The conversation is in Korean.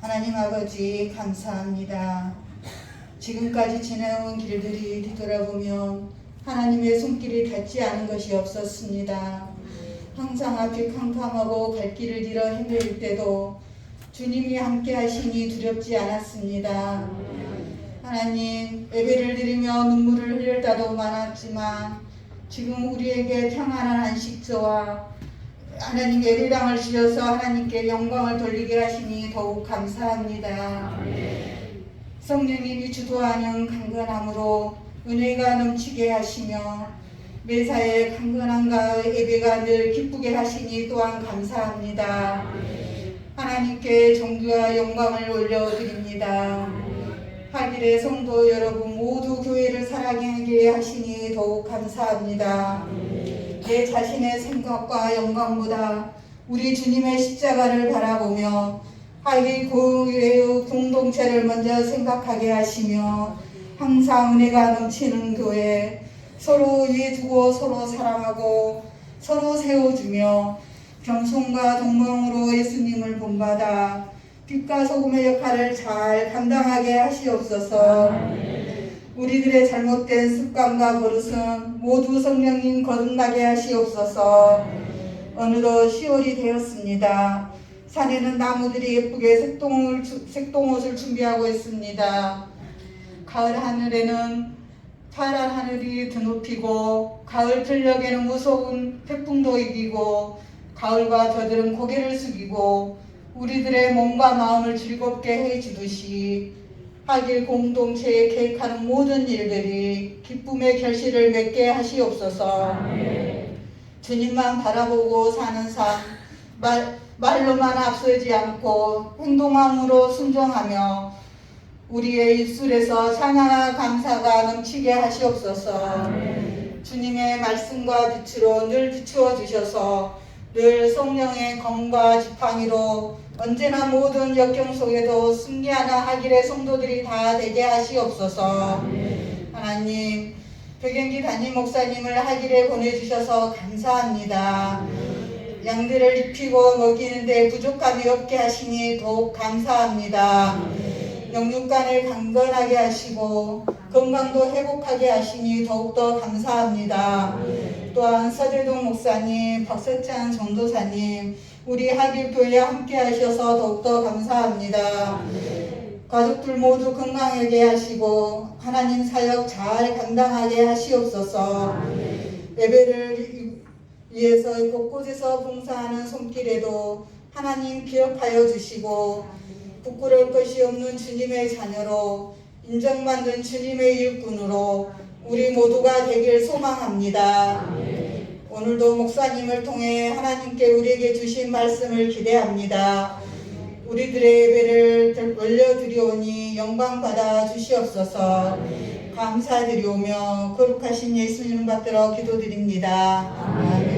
하나님 아버지 감사합니다. 지금까지 지나온 길들이 뒤돌아보면 하나님의 손길이 닿지 않은 것이 없었습니다. 항상 앞이 캄캄하고 갈 길을 잃어 헤맬 때도 주님이 함께 하시니 두렵지 않았습니다. 하나님 예배를 드리며 눈물을 흘릴 때도 많았지만 지금 우리에게 평안한 안식처와 하나님 예배당을 지어서 하나님께 영광을 돌리게 하시니 더욱 감사합니다. 성령님이 주도하는 강건함으로 은혜가 넘치게 하시며 매사에 강건함과 예배가 늘 기쁘게 하시니 또한 감사합니다. 하나님께 존귀와 영광을 올려드립니다. 하길의 성도 여러분 모두 교회를 사랑하게 하시니 더욱 감사합니다. 내 자신의 생각과 영광보다 우리 주님의 십자가를 바라보며 하길 교회의 공동체를 먼저 생각하게 하시며 항상 은혜가 넘치는 교회 서로 위에 두고 서로 사랑하고 서로 세워주며 겸손과 동명으로 예수님을 본받아 빛과 소금의 역할을 잘 감당하게 하시옵소서. 우리들의 잘못된 습관과 버릇은 모두 성령님 거듭나게 하시옵소서. 어느덧 10월이 되었습니다. 산에는 나무들이 예쁘게 색동을, 색동옷을 준비하고 있습니다. 가을 하늘에는 파란 하늘이 드높이고 가을 들녘에는 무서운 태풍도 이기고 가을과 저들은 고개를 숙이고 우리들의 몸과 마음을 즐겁게 해주듯이 하길 공동체에 계획하는 모든 일들이 기쁨의 결실을 맺게 하시옵소서. 주님만 바라보고 사는 삶, 말, 말로만 앞서지 않고 행동함으로 순종하며 우리의 입술에서 찬양과 감사가 넘치게 하시옵소서. 주님의 말씀과 빛으로 늘 비추어 주셔서 늘 성령의 검과 지팡이로 언제나 모든 역경 속에도 승리하는 하길의 성도들이 다 되게 하시옵소서. 하나님, 백연기 담임 목사님을 하길에 보내주셔서 감사합니다. 양들을 입히고 먹이는데 부족함이 없게 하시니 더욱 감사합니다. 영육간을 강건하게 하시고 건강도 회복하게 하시니 더욱더 감사합니다. 또한 서재동 목사님, 박세찬 전도사님, 우리 하길교회에 함께 하셔서 더욱더 감사합니다. 가족들 모두 건강하게 하시고 하나님 사역 잘 감당하게 하시옵소서. 예배를 위해서 곳곳에서 봉사하는 손길에도 하나님 기억하여 주시고 부끄러울 것이 없는 주님의 자녀로 인정받는 주님의 일꾼으로 우리 모두가 되길 소망합니다. 오늘도 목사님을 통해 하나님께 우리에게 주신 말씀을 기대합니다. 우리들의 예배를 올려드리오니 영광 받아 주시옵소서. 감사드리오며 거룩하신 예수님 받들어 기도드립니다. 아멘.